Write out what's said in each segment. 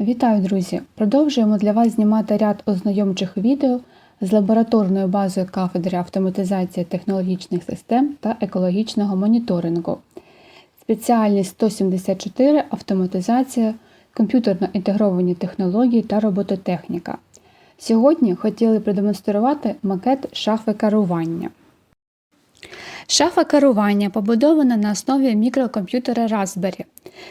Вітаю, друзі! Продовжуємо для вас знімати ряд ознайомчих відео з лабораторною базою кафедри автоматизації технологічних систем та екологічного моніторингу. Спеціальність 174 автоматизація, комп'ютерно інтегровані технології та робототехніка. Сьогодні хотіли продемонструвати макет шафи керування. Шафа керування побудована на основі мікрокомп'ютера Raspberry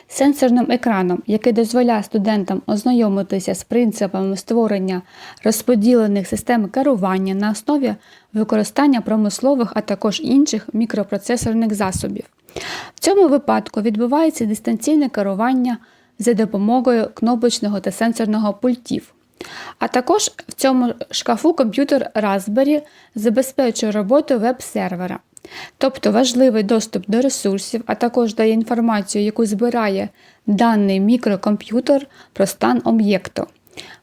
сенсорним екраном, який дозволяє студентам ознайомитися з принципами створення розподілених систем керування на основі використання промислових, а також інших мікропроцесорних засобів. В цьому випадку відбувається дистанційне керування за допомогою кнопочного та сенсорного пультів. А також в цьому шкафу комп'ютер Raspberry забезпечує роботу веб-сервера, тобто важливий доступ до ресурсів, а також дає інформацію, яку збирає даний мікрокомп'ютер про стан об'єкту.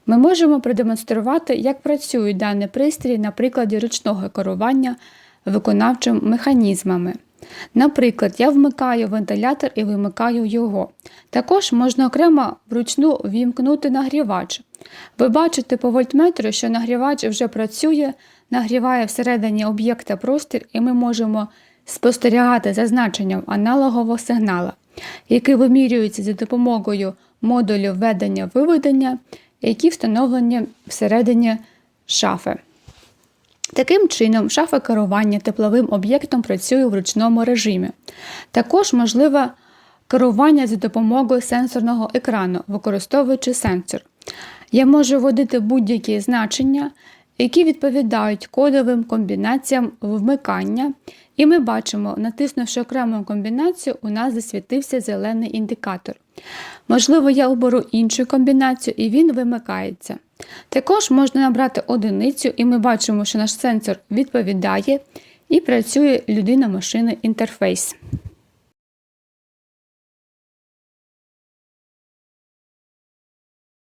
Ми можемо продемонструвати, як працює даний пристрій на прикладі ручного керування виконавчими механізмами. Наприклад, я вмикаю вентилятор і вимикаю його. Також можна окремо вручну вімкнути нагрівач. Ви бачите по вольтметру, що нагрівач вже працює, нагріває всередині об'єкта простір, і ми можемо спостерігати за значенням аналогового сигнала, який вимірюється за допомогою модулю введення-виведення, які встановлені всередині шафи. Таким чином, шафа керування тепловим об'єктом працює в ручному режимі. Також можливе керування за допомогою сенсорного екрану, використовуючи сенсор. Я можу вводити будь-які значення, які відповідають кодовим комбінаціям вмикання, і ми бачимо, натиснувши окрему комбінацію, у нас засвітився зелений індикатор. Можливо, я оберу іншу комбінацію і він вимикається. Також можна набрати одиницю, і ми бачимо, що наш сенсор відповідає і працює людина-машина інтерфейс.